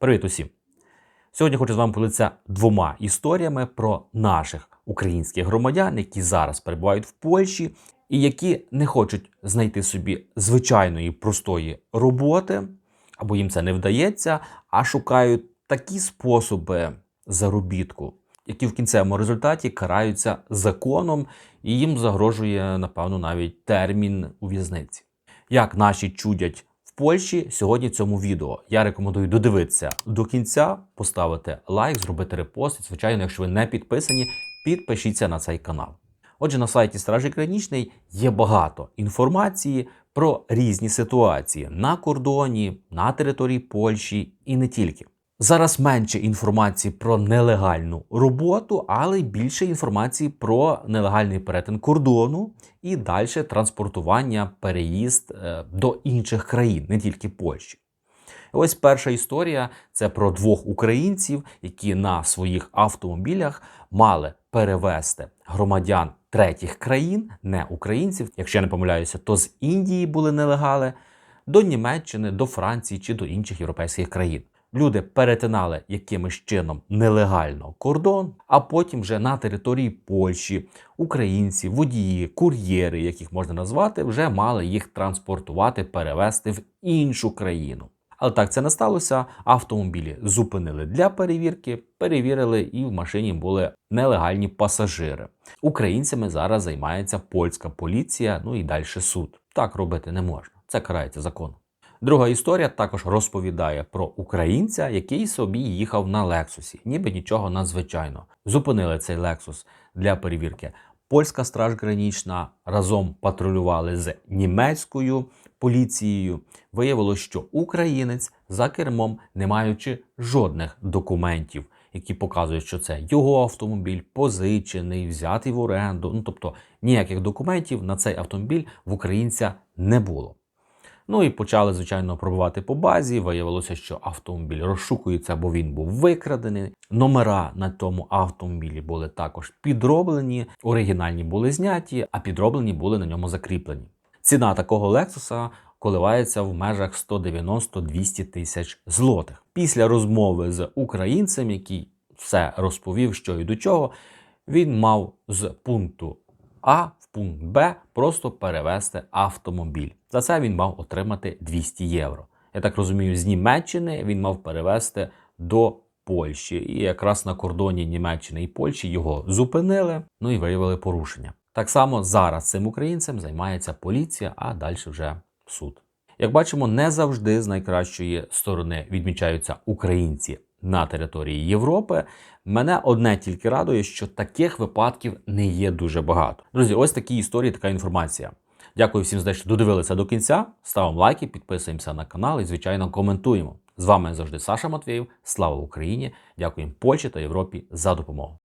Привіт усім! Сьогодні хочу з вами поділитися двома історіями про наших українських громадян, які зараз перебувають в Польщі і які не хочуть знайти собі звичайної простої роботи, або їм це не вдається, а шукають такі способи заробітку, які в кінцевому результаті караються законом, і їм загрожує, напевно, навіть термін у в'язниці. Як наші чудять Польщі сьогодні в цьому відео. Я рекомендую додивитися до кінця, поставити лайк, зробити репост. І, звичайно, якщо ви не підписані, підпишіться на цей канал. Отже, на сайті Стражі Кранічний є багато інформації про різні ситуації на кордоні, на території Польщі і не тільки. Зараз менше інформації про нелегальну роботу, але більше інформації про нелегальний перетин кордону і далі транспортування, переїзд е, до інших країн, не тільки Польщі. Ось перша історія це про двох українців, які на своїх автомобілях мали перевезти громадян третіх країн, не українців. Якщо я не помиляюся, то з Індії були нелегали, до Німеччини, до Франції чи до інших європейських країн. Люди перетинали якимось чином нелегально кордон, а потім вже на території Польщі українці, водії, кур'єри, яких можна назвати, вже мали їх транспортувати, перевезти в іншу країну. Але так це не сталося. Автомобілі зупинили для перевірки, перевірили, і в машині були нелегальні пасажири. Українцями зараз займається польська поліція, ну і далі суд. Так робити не можна. Це карається законом. Друга історія також розповідає про українця, який собі їхав на Лексусі, ніби нічого надзвичайного. Зупинили цей Лексус для перевірки. Польська страж гранічна разом патрулювали з німецькою поліцією. Виявилося, що українець за кермом, не маючи жодних документів, які показують, що це його автомобіль, позичений, взятий в оренду. Ну тобто ніяких документів на цей автомобіль в українця не було. Ну і почали, звичайно, пробувати по базі. Виявилося, що автомобіль розшукується, бо він був викрадений. Номера на тому автомобілі були також підроблені, оригінальні були зняті, а підроблені були на ньому закріплені. Ціна такого Лексуса коливається в межах 190-200 тисяч злотих. Після розмови з українцем, який все розповів, що і до чого, він мав з пункту А в пункт Б просто перевезти автомобіль. За це він мав отримати 200 євро. Я так розумію, з Німеччини він мав перевезти до Польщі. І якраз на кордоні Німеччини і Польщі його зупинили, ну і виявили порушення. Так само зараз цим українцем займається поліція, а далі вже суд. Як бачимо, не завжди з найкращої сторони відмічаються українці на території Європи. Мене одне тільки радує, що таких випадків не є дуже багато. Друзі, ось такі історії, така інформація. Дякую всім за те, що додивилися до кінця. Ставимо лайки, підписуємося на канал і, звичайно, коментуємо. З вами завжди Саша Матвєєв. Слава Україні! Дякуємо Польщі та Європі за допомогу.